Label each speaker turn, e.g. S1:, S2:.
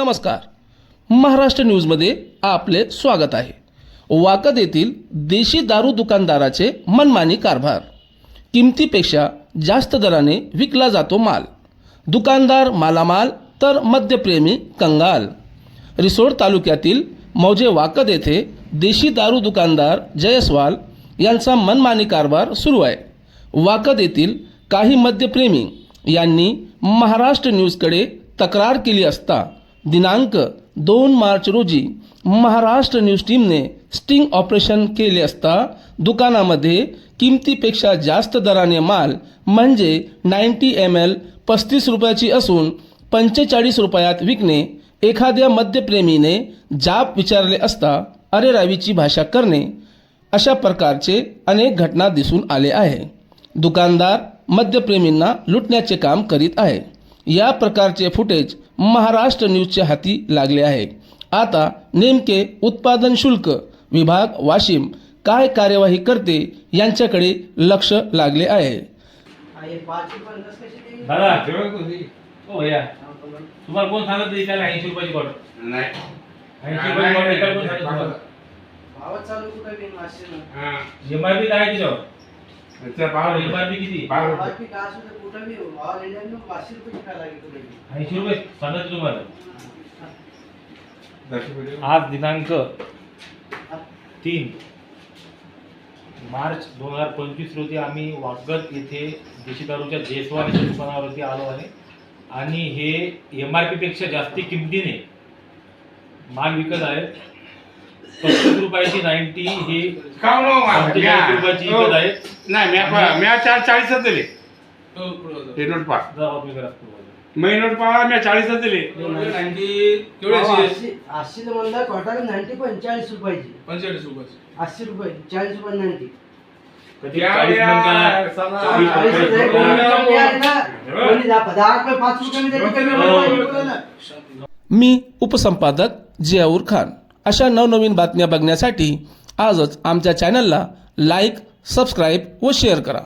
S1: नमस्कार. महाराष्ट्र न्यूजमध्ये आपले स्वागत आहे. वाकद येथील देशी दारू दुकानदाराचे मनमानी कारभार. किमतीपेक्षा जास्त दराने विकला जातो माल. दुकानदार मालामाल तर मद्यप्रेमी कंगाल. रिसोड तालुक्यातील मौजे वाकद येथे देशी दारू दुकानदार जयस्वाल यांचा मनमानी कारभार सुरू आहे. वाकद येथील काही मद्यप्रेमी यांनी महाराष्ट्र न्यूजकडे तक्रार केली असता दिनांक दोन मार्च रोजी महाराष्ट्र न्यूज टीमने स्टिंग ऑपरेशन केले असता दुकानामध्ये किमतीपेक्षा जास्त दराने माल म्हणजे नाईन्टी एम एल पस्तीस रुपयाची असून पंचेचाळीस रुपयात विकणे एखाद्या मद्यप्रेमीने जाप विचारले असता अरे रावीची भाषा करणे अशा प्रकारचे अनेक घटना दिसून आले आहे. दुकानदार मद्यप्रेमींना लुटण्याचे काम करीत आहे. या प्रकारचे फुटेज महाराष्ट्र न्यूजच्या हाती लागले आहे आता नेमके उत्पादन शुल्क विभाग वाशिम काय कार्यवाही करते यांच्याकडे लक्ष लागले आहे?
S2: हो. तुम्हाला कोण सांगत ऐंशी रुपयाची बॉटल. ऐंशी रुपयाची बॉटल
S3: हा.
S2: काय
S3: त्या बारा रुपये.
S2: एमआरपी किती?
S3: बारा रुपये.
S4: भावात बी काय असू दे कुठं बी ऑल इंडिया पाचशे रुपये विकायला लागेल कुठे बी
S2: ऐंशी रुपये? सांगत तुम्हाला.
S3: दश रुपये.
S2: आज दिनांक तीन मार्च दोन हजार पंचवीस रोजी आम्ही वागत येथे देशी दारूच्या जयस्वालच्या दुकानावरती आलो आहे. आणि हे एम आरपेक्षा जास्ती किमतीने माल विकत आहेत. पस्तीस रुपयाची नाईन्टी ही
S3: का हो मला?
S2: पंचेचाळीस रुपयाची
S3: म्या- नाही चार चाळीसच दिले हे नोट पा
S2: जा ऑफिस करा.
S3: मै नोट पा म्या चाळीसच दिले
S4: भाऊ, आठशे आठशे तर म्हणलं क्वार्टर नाईन्टी पंचेचाळीस रुपयाची
S5: रुपये
S4: चाळीस रुपये नाईन्टी
S2: कधी
S3: या-
S2: चाळीस
S3: या-
S2: म्हणता,
S3: चला.
S4: चाळीस रुपये कोणी
S3: हो.
S4: कमी आहे ना? कोणी दहा दहा रुपये पाच रुपये मी
S2: हो.
S1: मी उपसंपादक जियाऊर खान अशा नवनवीन बातम्या बघण्यासाठी आजच आमच्या चॅनलला लाईक सबस्क्राईब व शेअर करा.